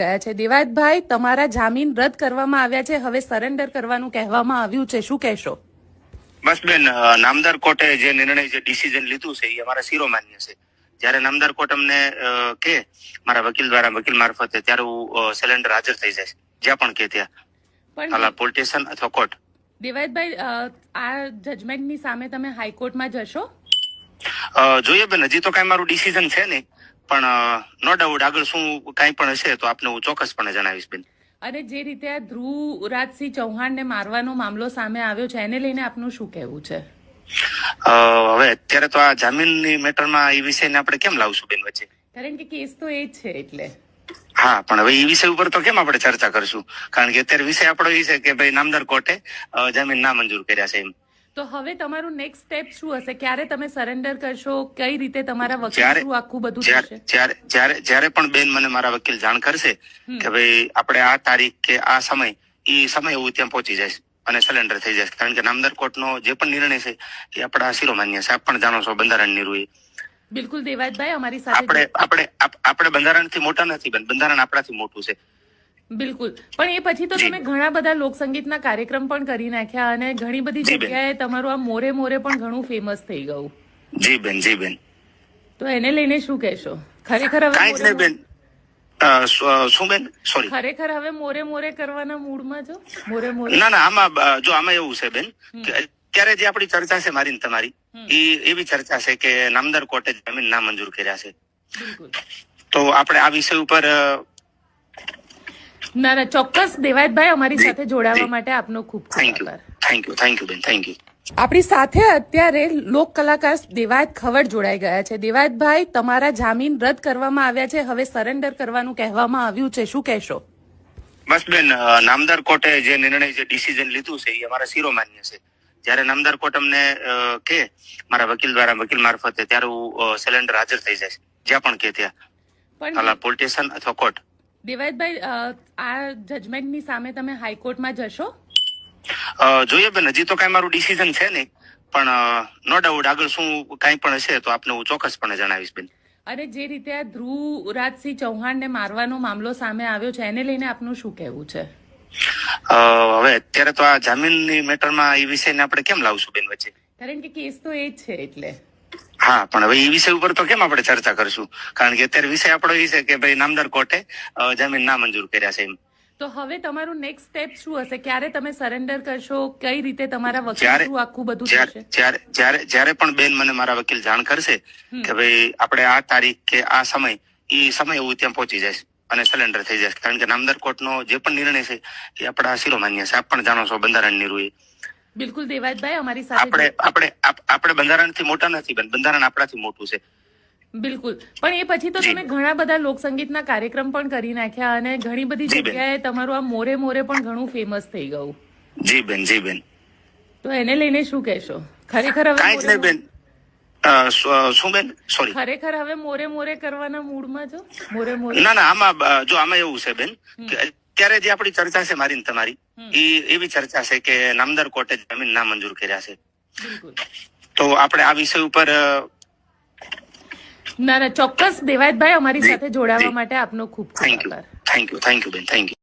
ગયા છે. દેવાયતભાઈ તમારા જામીન રદ કરવામાં આવ્યા છે. હવે સરેન્ડર કરવાનું કહેવામાં આવ્યું છે. શું કહેશો? બસ બેન નામદાર કોર્ટે જે નિર્ણય જે ડિસિઝન લીધું છે એ અમારા શિરોમાન્ય છે. જ્યારે નામદાર કોર્ટ અમને કે મારા વકીલ દ્વારા વકીલ મારફતે ત્યારે હું સિલેન્ડર હાજર થઈ જાય જ્યાં પણ કે ત્યાં. હાલા પોલીસ અથવા કોર્ટ દેવાયતભાઈ આ જજમેન્ટની સામે તમે હાઈકોર્ટમાં જશો? જોઈએ બેન હજી તો કાંઈ મારું ડિસિઝન છે નહીં. પણ નો ડાઉટ આગળ શું કાંઈ પણ હશે તો આપને હું ચોક્કસપણે જણાવીશ બેન. અને જે રીતે આ ધ્રુવ રાજસિંહ ચૌહાણને મારવાનો મામલો સામે આવ્યો છે એને લઈને આપનું શું કહેવું છે? હવે અત્યારે તો આ જામીનની મેટરમાં એ વિષયને આપણે કેમ લાવશું બેન વચ્ચે? કારણ કે કેસ તો એ જ છે એટલે. હા પણ હવે એ વિષય ઉપર તો કેમ આપણે ચર્ચા કરશું? કારણ કે અત્યારે વિષય આપણો એ છે કે ભાઈ નામદાર કોર્ટે જામીન ના મંજૂર કર્યા છે એમ. તો હવે તમારું નેક્સ્ટ સ્ટેપ શું હશે? ક્યારે તમે સરેન્ડર કરશો? કઈ રીતે તમારા વકીલ જ્યારે- આખું બધું થશે? જ્યારે જ્યારે જ્યારે પણ બેન મને મારા વકીલ જાણ કરશે કે ભાઈ આપણે આ તારીખ કે આ સમય એ સમય એવું ત્યાં પહોંચી જઈશ અને સરેન્ડર થઈ જશે. કારણ કે નામદાર કોર્ટનો જે પણ નિર્ણય છે એ આપણા શિરોમાન્ય છે. આપ પણ જાણો છો બંધારણની રૂએ બિલકુલ દેવાજભાઈ અમારી સાથે આપણે આપણે આપ- આપણે બંધારણથી મોટા નથી બંધારણ આપણાથી મોટું છે. બિલકુલ. પણ એ પછી તો તમે ઘણા બધા લોકસંગીતના કાર્યક્રમ પણ કરી નાખ્યા અને ઘણી બધી જગ્યાએ તમારું આ મોરે મોરે પણ ઘણું ફેમસ થઈ ગયું. જી બેન જી બેન. તો એને લઈને શું કહેશો? ખરેખર હવે જ બેન. શું- બેન? સોરી ખરેખર હવે મોરે મોરે કરવાના મૂડમાં છો? મોરે મોરે? ના ના આમાં જો આમાં એવું છે બેન કે અત્યારે જે આપણી ચર્ચા છે મારી ને તમારી એ એવી ચર્ચા છે કે નામદાર કોર્ટે જમીન ના મંજૂર કર્યા છે. તો આપણે આ વિષય ઉપર ના ના ચોક્કસ દેવાયતભાઈ અમારી સાથે જોડાવા માટે આપનો ખૂબ ખૂબ થેન્ક યુ આભાર. થેન્ક યુ થેન્ક યુ બેન. થેન્ક યુ આપણી સાથે અત્યારે લોક કલાકાર દેવાયત ખવડ જોડાઈ ગયા છે. દેવાયતભાઈ તમારા જામીન રદ કરવામાં આવ્યા છે. હવે સરેન્ડર કરવાનું કહેવામાં આવ્યું છે. શું કહેશો? બસ બેન નામદાર કોર્ટે જે નિર્ણય જે ડિસિઝન લીધું છે એ અમારા શિરોમાન્ય છે. જ્યારે નામદાર કોર્ટ અમને કે મારા વકીલ દ્વારા વકીલ મારફતે ત્યારે હું સિલેન્ડર હાજર થઈ જાય જ્યાં પણ કે ત્યાં. પણ હાલા પોલીસ સ્ટેશન અથવા કોર્ટ. દેવાયતભાઈ આ જજમેન્ટની સામે તમે હાઈકોર્ટમાં જશો? જોઈએ બેન હજી તો કાંઈ મારું ડિસિઝન છે નહીં. પણ નો ડાઉટ આગળ શું કાંઈ પણ હશે તો આપને હું ચોક્કસપણે જણાવીશ બેન. અને જે રીતે આ ધ્રુવ રાજસિંહ ચૌહાણને મારવાનો મામલો સામે આવ્યો છે એને લઈને આપનું શું કહેવું છે? હવે અત્યારે તો આ જામીનની મેટરમાં એ વિષયને આપણે કેમ લાવશું બેન વચ્ચે? કારણ કે કેસ તો એ જ છે એટલે. હા પણ હવે એ વિષય ઉપર તો કેમ આપણે ચર્ચા કરશું? કારણ કે અત્યારે વિષય આપણો એ છે કે ભાઈ નામદાર કોર્ટે જમીન ના મંજૂર કર્યા છે એમ. તો હવે તમારું નેક્સ્ટ સ્ટેપ શું હશે? ક્યારે તમે સરેન્ડર કરશો? કઈ રીતે તમારા વકીલ આખું બધું જ્યારે થશે? જ્યારે જ્યારે જ્યારે પણ બેન મને મારા વકીલ જાણ કરશે કે ભાઈ આપણે આ તારીખ કે આ સમય એ સમય હું ત્યાં પહોંચી જઈશ અને સરેન્ડર થઈ જશે. કારણ કે નામદાર કોર્ટનો જે પણ નિર્ણય છે એ આપણા શિરોમાન્ય છે. આપ પણ જાણો છો બંધારણની રૂએ બિલકુલ દેવાજભાઈ અમારી સાથે આપણે આપણે આપણે બંધારણથી મોટા નથી બંધારણ આપણાથી મોટું છે. બિલકુલ. પણ એ પછી તો તમે ઘણા બધા લોકસંગીતના કાર્યક્રમ પણ કરી નાખ્યા અને ઘણી બધી જગ્યાએ તમારું આ મોરે મોરે પણ ઘણું ફેમસ થઈ ગયું. જી બેન જી બેન. તો એને લઈને શું કહેશો? ખરેખર હવે કાંઈ જ નહીં બેન. શું બેન? સોરી ખરેખર હવે મોરે મોરે કરવાના મૂડમાં છો? મોરે મોરે ના ના આમાં જો આમાં એવું છે બેન કે અત્યારે જે આપણી ચર્ચા છે મારી ને તમારી એ એવી ચર્ચા છે કે નામદાર કોર્ટે જમીન ના મંજૂર કર્યા છે. તો આપણે આ વિષય ઉપર ના ના ચોક્કસ દેવાયતભાઈ અમારી સાથે જોડાવા માટે આપનો ખૂબ ખૂબ થેન્ક યુ આભાર. થેન્ક યુ થેન્ક યુ બેન. Thank you